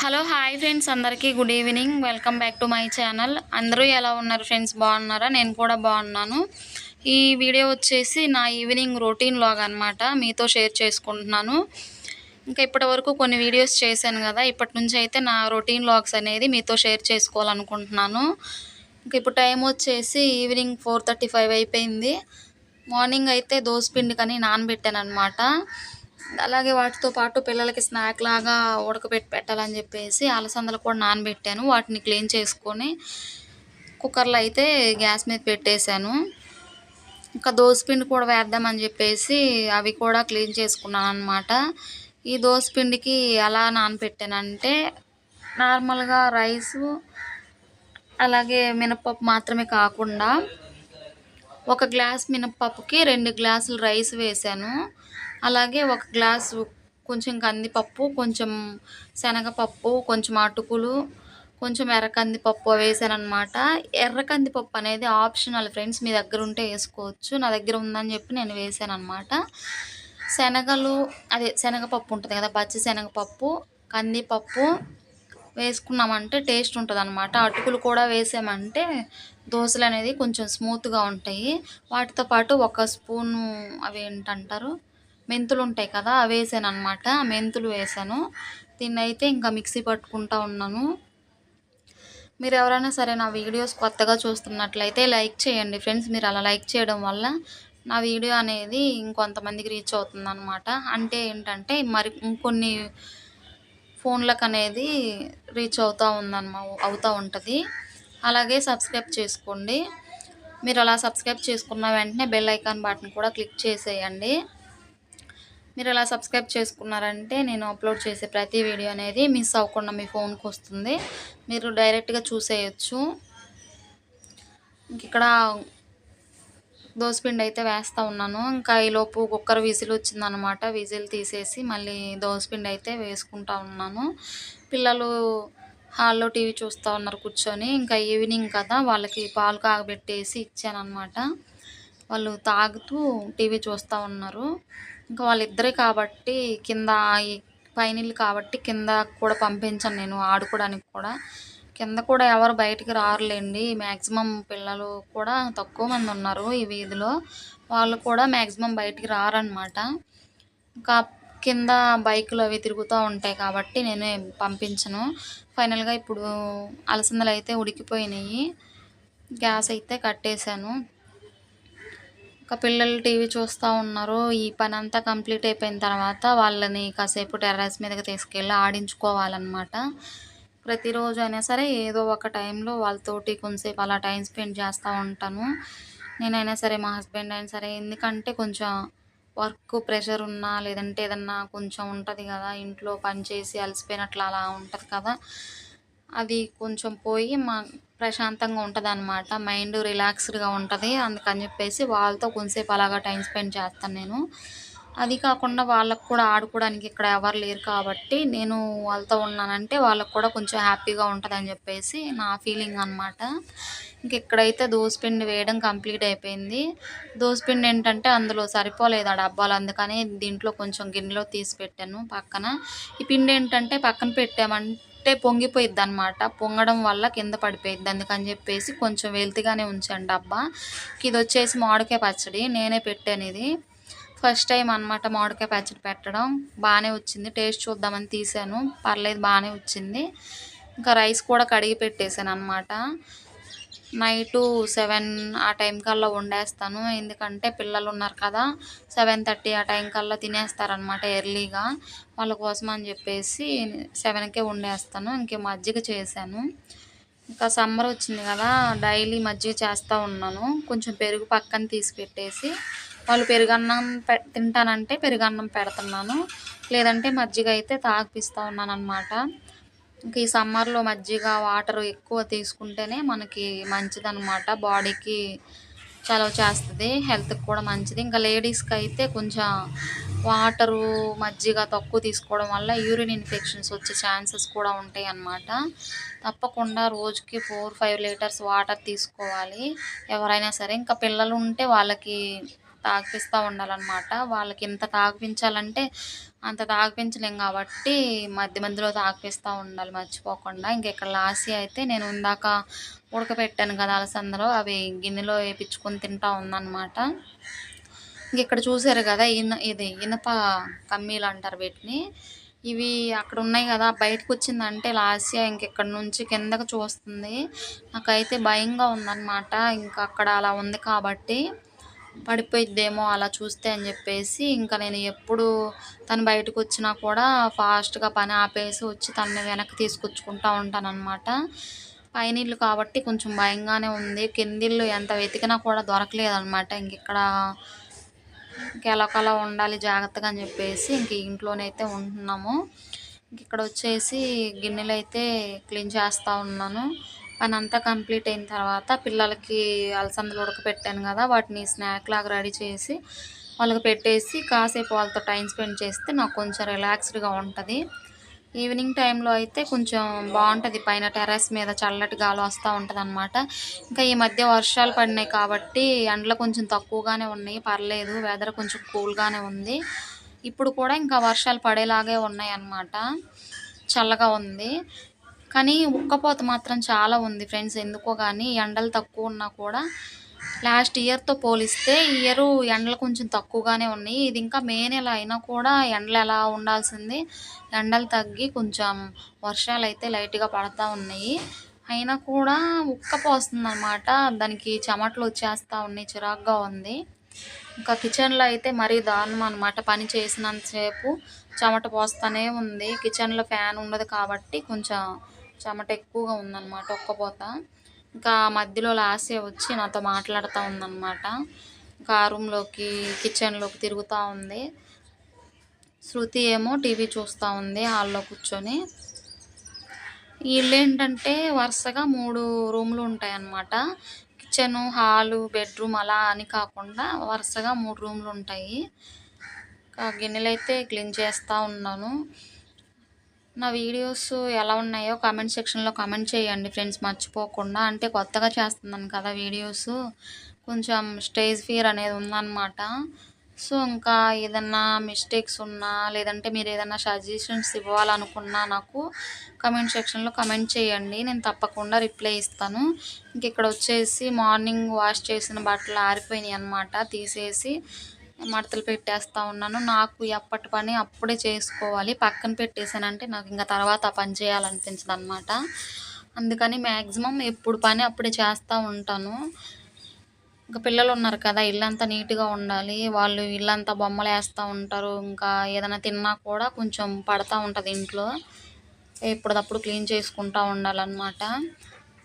Hello hi friends. అందరికీ good evening. Welcome back to my channel. అందరూ ఎలా ఉన్నారు ఫ్రెండ్స్? బాగున్నారా? నేను కూడా బాగున్నాను. ఈ వీడియో వచ్చేసి నా ఈవినింగ్ రొటీన్ లాగ్ అనమాట మీతో షేర్ చేసుకుంటున్నాను. ఇంకా ఇప్పటి వరకు కొన్ని వీడియోస్ చేశాను కదా. ఇప్పటి నుంచి అయితే నా రొటీన్ లాగ్స్ అనేది మీతో షేర్ చేసుకోవాలనుకుంటున్నాను. ఇంకా ఇప్పుడు టైం వచ్చేసి ఈవినింగ్ ఫోర్ థర్టీ ఫైవ్ అయిపోయింది. మార్నింగ్ అయితే పిండి కానీ నానబెట్టాను అనమాట అలాగే వాటితో పాటు పిల్లలకి స్నాక్ లాగా ఉడకబెట్టి పెట్టాలని చెప్పేసి అలసందలు కూడా నానబెట్టాను. వాటిని క్లీన్ చేసుకొని కుక్కర్లో అయితే గ్యాస్ మీద పెట్టేశాను. ఇంకా పిండి కూడా వేద్దామని చెప్పేసి అవి కూడా క్లీన్ చేసుకున్నాను అనమాట ఈ పిండికి ఎలా నానబెట్టానంటే నార్మల్గా రైసు అలాగే మినప్పప్పు మాత్రమే కాకుండా ఒక గ్లాస్ మినపప్పుకి రెండు గ్లాసులు రైస్ వేసాను అలాగే ఒక గ్లాసు కొంచెం కందిపప్పు కొంచెం శనగపప్పు కొంచెం అటుకులు కొంచెం ఎర్ర కందిపప్పు వేసాను అనమాట ఎర్ర కందిపప్పు అనేది ఆప్షనల్ ఫ్రెండ్స్ మీ దగ్గర ఉంటే వేసుకోవచ్చు. నా దగ్గర ఉందని చెప్పి నేను వేసాను అనమాట శనగలు అదే శనగపప్పు ఉంటుంది కదా పచ్చి శనగపప్పు కందిపప్పు వేసుకున్నామంటే టేస్ట్ ఉంటుంది అనమాట అటుకులు కూడా వేసామంటే దోశలు అనేది కొంచెం స్మూత్గా ఉంటాయి. వాటితో పాటు ఒక స్పూను అవి ఏంటంటారు? మెంతులు ఉంటాయి కదా అవి వేసాను అనమాట మెంతులు వేసాను. దీన్ని అయితే ఇంకా మిక్సీ పట్టుకుంటా ఉన్నాను. మీరు ఎవరైనా సరే నా వీడియోస్ కొత్తగా చూస్తున్నట్లయితే లైక్ చేయండి ఫ్రెండ్స్. మీరు అలా లైక్ చేయడం వల్ల నా వీడియో అనేది ఇంకొంతమందికి రీచ్ అవుతుంది అనమాట అంటే ఏంటంటే మరి ఇంకొన్ని ఫోన్లకు అనేది రీచ్ అవుతూ ఉందన్నమా అవుతూ ఉంటుంది. అలాగే సబ్స్క్రైబ్ చేసుకోండి. మీరు అలా సబ్స్క్రైబ్ చేసుకున్న వెంటనే బెల్ ఐకాన్ బటన్ కూడా క్లిక్ చేసేయండి. మీరు అలా సబ్స్క్రైబ్ చేసుకున్నారంటే నేను అప్లోడ్ చేసే ప్రతి వీడియో అనేది మిస్ అవ్వకుండా మీ ఫోన్కి వస్తుంది. మీరు డైరెక్ట్గా చూసేయచ్చు. ఇక్కడ దోసపిండి అయితే వేస్తూ ఉన్నాను. ఇంకా ఈలోపు కుక్కర్ విజిల్ వచ్చిందనమాట. విజిల్ తీసేసి మళ్ళీ దోసపిండి అయితే వేసుకుంటా ఉన్నాను. పిల్లలు హాల్లో టీవీ చూస్తూ ఉన్నారు కూర్చొని. ఇంకా ఈవినింగ్ కదా వాళ్ళకి పాలు కాగబెట్టేసి ఇచ్చాను అనమాట వాళ్ళు తాగుతూ టీవీ చూస్తూ ఉన్నారు. ఇంకా వాళ్ళిద్దరే కాబట్టి కింద పైనీళ్ళు కాబట్టి కింద కూడా పంపించాను నేను ఆడుకోవడానికి కూడా. కింద కూడా ఎవరు బయటికి రారులేండి. మ్యాక్సిమం పిల్లలు కూడా తక్కువ మంది ఉన్నారు ఈ వీధిలో. వాళ్ళు కూడా మ్యాక్సిమం బయటికి రారనమాట ఇంకా కింద బైకులు అవి తిరుగుతూ ఉంటాయి కాబట్టి నేను పంపించను. ఫైనల్గా ఇప్పుడు అలసందలు అయితే ఉడికిపోయినాయి. గ్యాస్ అయితే కట్టేశాను. ఇంకా పిల్లలు టీవీ చూస్తూ ఉన్నారు. ఈ పని అంతా కంప్లీట్ అయిపోయిన తర్వాత వాళ్ళని కాసేపు టెర్రస్ మీదకి తీసుకెళ్ళి ఆడించుకోవాలన్నమాట. ప్రతిరోజు అయినా సరే ఏదో ఒక టైంలో వాళ్ళతోటి కొంతసేపు అలా టైం స్పెండ్ చేస్తూ ఉంటాను. నేనైనా సరే మా హస్బెండ్ అయినా సరే ఎందుకంటే కొంచెం వర్క్ ప్రెషర్ ఉన్నా లేదంటే ఏదన్నా కొంచెం ఉంటుంది కదా ఇంట్లో పని చేసి అలసిపోయినట్లు అలా ఉంటుంది కదా అది కొంచెం పోయి మా ప్రశాంతంగా ఉంటుంది అనమాట మైండ్ రిలాక్స్డ్గా ఉంటుంది. అందుకని చెప్పేసి వాళ్ళతో కొంతసేపు అలాగా టైం స్పెండ్ చేస్తాను నేను. అది కాకుండా వాళ్ళకు కూడా ఆడుకోవడానికి ఇక్కడ ఎవరు లేరు కాబట్టి నేను వాళ్ళతో ఉన్నానంటే వాళ్ళకు కూడా కొంచెం హ్యాపీగా ఉంటుంది అని చెప్పేసి నా ఫీలింగ్ అనమాట ఇంక ఇక్కడైతే దోసపిండి వేయడం కంప్లీట్ అయిపోయింది. దోసపిండి ఏంటంటే అందులో సరిపోలేదు ఆ డబ్బాలు. అందుకని దీంట్లో కొంచెం గిన్నెలో తీసి పెట్టాను పక్కన. ఈ పిండి ఏంటంటే పక్కన పెట్టామంటే అంటే పొంగిపోయిద్ది అనమాట పొంగడం వల్ల కింద పడిపోయిద్ది. అందుకని చెప్పేసి కొంచెం వెల్తిగానే ఉంచాను డబ్బా ఇది వచ్చేసి మామిడికాయ పచ్చడి. నేనే పెట్టాను ఇది. ఫస్ట్ టైం అనమాట మామిడికాయ పచ్చడి పెట్టడం. బాగానే వచ్చింది. టేస్ట్ చూద్దామని తీసాను పర్లేదు బాగానే వచ్చింది. ఇంకా రైస్ కూడా కడిగి పెట్టేశాను అనమాట నైటు సెవెన్ ఆ టైం కల్లా వండేస్తాను. ఎందుకంటే పిల్లలు ఉన్నారు కదా సెవెన్ థర్టీ ఆ టైం కల్లా తినేస్తారనమాట ఎర్లీగా. వాళ్ళ కోసం అని చెప్పేసి సెవెన్కే వండేస్తాను. ఇంకే మజ్జిగ చేశాను. ఇంకా సమ్మర్ వచ్చింది కదా డైలీ మజ్జిగ చేస్తూ ఉన్నాను. కొంచెం పెరుగు పక్కన తీసి పెట్టేసి వాళ్ళు పెరుగన్నం పె తింటానంటే పెరుగన్నం పెడుతున్నాను. లేదంటే మజ్జిగ అయితే తాగిపిస్తూ ఉన్నాను అనమాట ఇంక ఈ సమ్మర్లో మజ్జిగ వాటర్ ఎక్కువ తీసుకుంటేనే మనకి మంచిదన్నమాట. బాడీకి చలవ చేస్తుంది హెల్త్కి కూడా మంచిది. ఇంకా లేడీస్కి అయితే కొంచెం వాటరు మజ్జిగ తక్కువ తీసుకోవడం వల్ల యూరిన్ ఇన్ఫెక్షన్స్ వచ్చే ఛాన్సెస్ కూడా ఉంటాయి అన్నమాట తప్పకుండా రోజుకి ఫోర్ ఫైవ్ లీటర్స్ వాటర్ తీసుకోవాలి ఎవరైనా సరే. ఇంకా పిల్లలు ఉంటే వాళ్ళకి తాగిపిస్తూ ఉండాలన్నమాట. వాళ్ళకి ఇంత తాగిపించాలంటే అంత తాగిపించలేం కాబట్టి మధ్య మధ్యలో తాగిపిస్తూ ఉండాలి మర్చిపోకుండా. ఇంక ఇక్కడ లాసి అయితే నేను ఇందాక ఉడకపెట్టాను కదా అలసందలో అవి గిన్నెలో వేయించుకొని తింటా ఉందన్నమాట. ఇంక ఇక్కడ చూసారు కదా ఇన ఇది ఇనప కమ్మీలు అంటారు వీటిని. ఇవి అక్కడ ఉన్నాయి కదా బయటకు వచ్చిందంటే లాస్య ఇంకెక్కడ నుంచి కిందకు చూస్తుంది. నాకైతే భయంగా ఉందన్నమాట. ఇంకా అక్కడ అలా ఉంది కాబట్టి పడిపోయిద్దేమో అలా చూస్తే అని చెప్పేసి ఇంకా నేను ఎప్పుడు తను బయటకు వచ్చినా కూడా ఫాస్ట్గా పని ఆపేసి వచ్చి తనని వెనక్కి తీసుకొచ్చుకుంటూ ఉంటానన్నమాట. పైన ఇల్లు కాబట్టి కొంచెం భయంగానే ఉంది. కిందిల్లు ఎంత వెతికినా కూడా దొరకలేదు అనమాట ఇంక ఇంకెలాకలా ఉండాలి జాగ్రత్తగా అని చెప్పేసి ఇంక ఇంట్లోనైతే ఉంటున్నాము. ఇంక ఇక్కడ వచ్చేసి గిన్నెలు అయితే క్లీన్ చేస్తూ ఉన్నాను. పని అంతా కంప్లీట్ అయిన తర్వాత పిల్లలకి అలసందలు ఉడకపెట్టాను కదా వాటిని స్నాక్ లాగా రెడీ చేసి వాళ్ళకి పెట్టేసి కాసేపు వాళ్ళతో టైం స్పెండ్ చేస్తే నాకు కొంచెం రిలాక్స్డ్గా ఉంటుంది. ఈవినింగ్ టైంలో అయితే కొంచెం బాగుంటుంది పైన టెర్రస్ మీద చల్లటి గాలి వస్తూ ఉంటుంది అనమాట ఇంకా ఈ మధ్య వర్షాలు పడినాయి కాబట్టి ఎండలు కొంచెం తక్కువగానే ఉన్నాయి పర్లేదు వెదర్ కొంచెం కూల్గానే ఉంది. ఇప్పుడు కూడా ఇంకా వర్షాలు పడేలాగే ఉన్నాయి అన్నమాట చల్లగా ఉంది. కానీ ఉక్కపోత మాత్రం చాలా ఉంది ఫ్రెండ్స్. ఎందుకో కానీ ఎండలు తక్కువ ఉన్నా కూడా లాస్ట్ ఇయర్తో పోలిస్తే ఈ ఇయర్ ఎండలు కొంచెం తక్కువగానే ఉన్నాయి. ఇది ఇంకా మే నెల అయినా కూడా ఎండలు ఎలా ఉండాల్సింది? ఎండలు తగ్గి కొంచెం వర్షాలు అయితే లైట్గా పడతా ఉన్నాయి. అయినా కూడా ఉక్కపోస్తుంది అనమాట దానికి చెమటలు వచ్చేస్తూ ఉన్నాయి చిరాగ్గా ఉంది. ఇంకా కిచెన్లో అయితే మరీ దారుణం అనమాట పని చేసినంతసేపు చెమట పోస్తూనే ఉంది. కిచెన్లో ఫ్యాన్ ఉండదు కాబట్టి కొంచెం చెమట ఎక్కువగా ఉందన్నమాట ఒక్కపోత ఇంకా మధ్యలో లాసే వచ్చి నాతో మాట్లాడుతూ ఉందన్నమాట. ఇంకా రూమ్లోకి కిచెన్లోకి తిరుగుతూ ఉంది. శృతి ఏమో టీవీ చూస్తూ ఉంది హాల్లో కూర్చొని. వీళ్ళు ఏంటంటే వరుసగా మూడు రూమ్లు ఉంటాయి అన్నమాట కిచెను హాలు బెడ్రూమ్ అలా అని కాకుండా వరుసగా మూడు రూమ్లు ఉంటాయి. గిన్నెలు అయితే క్లీన్ చేస్తూ ఉన్నాను. నా వీడియోస్ ఎలా ఉన్నాయో కామెంట్ సెక్షన్లో కామెంట్ చేయండి ఫ్రెండ్స్ మర్చిపోకుండా. అంటే కొత్తగా చేస్తున్నాను కదా వీడియోస్. కొంచెం స్టేజ్ ఫియర్ అనేది ఉందన్నమాట. సో ఇంకా ఏదన్నా మిస్టేక్స్ ఉన్నా లేదంటే మీరు ఏదైనా సజెషన్స్ ఇవ్వాలనుకున్నా నాకు కమెంట్ సెక్షన్లో కమెంట్ చేయండి. నేను తప్పకుండా రిప్లై ఇస్తాను. ఇంక ఇక్కడ వచ్చేసి మార్నింగ్ వాష్ చేసిన బట్టలు ఆరిపోయినాయి అనమాట తీసేసి మడతలు పెట్టేస్తూ ఉన్నాను. నాకు ఎప్పటి పని అప్పుడే చేసుకోవాలి. పక్కన పెట్టేసానంటే నాకు ఇంకా తర్వాత పని చేయాలనిపించదు అనమాట అందుకని మ్యాక్సిమం ఎప్పుడు పని అప్పుడే చేస్తూ ఉంటాను. ఇంకా పిల్లలు ఉన్నారు కదా ఇల్లంతా నీట్గా ఉండాలి. వాళ్ళు ఇల్లంతా బొమ్మలు వేస్తూ ఉంటారు. ఇంకా ఏదైనా తిన్నా కూడా కొంచెం పడతా ఉంటుంది ఇంట్లో. ఎప్పటికప్పుడు క్లీన్ చేసుకుంటూ ఉండాలన్నమాట.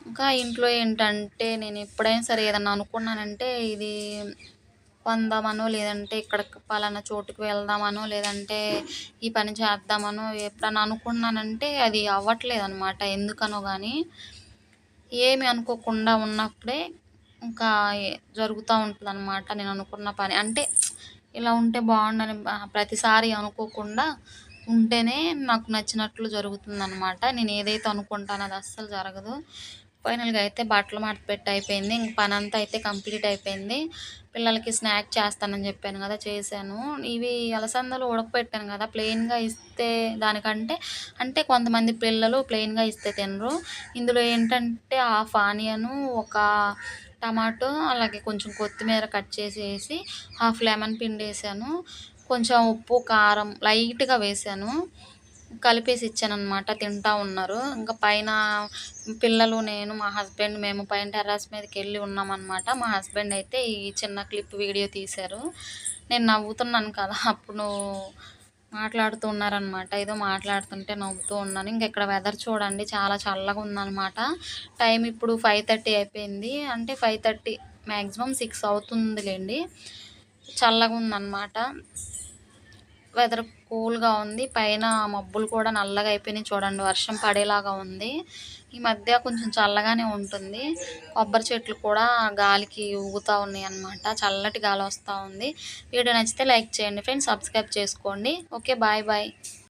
ఇంకా ఇంట్లో ఏంటంటే నేను ఎప్పుడైనా సరే ఏదన్నా అనుకున్నానంటే ఇది పొందామనో లేదంటే ఇక్కడ పలానా చోటుకి వెళ్దామనో లేదంటే ఈ పని చేద్దామనో ఎప్పుడన్నా అనుకున్నానంటే అది అవ్వట్లేదు అనమాట ఎందుకనో కానీ ఏమి అనుకోకుండా ఉన్నప్పుడే ఇంకా జరుగుతూ ఉంటుంది అనమాట నేను అనుకున్న పని. అంటే ఇలా ఉంటే బాగుండని ప్రతిసారి అనుకోకుండా ఉంటేనే నాకు నచ్చినట్లు జరుగుతుంది అనమాట నేను ఏదైతే అనుకుంటానో అది అస్సలు జరగదు. ఫైనల్గా అయితే బట్టలు మడత అయిపోయింది. ఇంక పని అంతా అయితే కంప్లీట్ అయిపోయింది. పిల్లలకి స్నాక్ చేస్తానని చెప్పాను కదా చేశాను. ఇవి అలసందలు ఉడకపెట్టాను కదా ప్లెయిన్గా ఇస్తే దానికంటే అంటే కొంతమంది పిల్లలు ప్లెయిన్గా ఇస్తే తినరు. ఇందులో ఏంటంటే హాఫ్ ఆనియను ఒక టమాటో అలాగే కొంచెం కొత్తిమీర కట్ చేసి వేసి హాఫ్ లెమన్ పిండి వేసాను కొంచెం ఉప్పు కారం లైట్గా వేసాను కలిపేసి ఇచ్చాను అనమాట తింటా ఉన్నారు. ఇంకా పైన పిల్లలు నేను మా హస్బెండ్ మేము పైన టెర్రస్ మీదకి వెళ్ళి ఉన్నామన్నమాట. మా హస్బెండ్ అయితే ఈ చిన్న క్లిప్ వీడియో తీశారు. నేను నవ్వుతున్నాను కదా అప్పుడు మాట్లాడుతూ ఉన్నారనమాట ఏదో మాట్లాడుతుంటే నవ్వుతూ ఉన్నాను. ఇంక ఇక్కడ వెదర్ చూడండి చాలా చల్లగా ఉందన్నమాట. టైం ఇప్పుడు ఫైవ్ థర్టీ అయిపోయింది. అంటే ఫైవ్ థర్టీ మ్యాక్సిమం సిక్స్ అవుతుందిలేండి. చల్లగా ఉందన్నమాట. వెదర్ కూల్గా ఉంది. పైన మబ్బులు కూడా నల్లగా అయిపోయినాయి చూడండి. వర్షం పడేలాగా ఉంది. ఈ మధ్య కొంచెం చల్లగానే ఉంటుంది. కొబ్బరి చెట్లు కూడా గాలికి ఊగుతూ ఉన్నాయి అన్నమాట. చల్లటి గాలి వస్తూ ఉంది. వీడియో నచ్చితే లైక్ చేయండి. ఫ్రెండ్స్ సబ్స్క్రైబ్ చేసుకోండి. Okay bye bye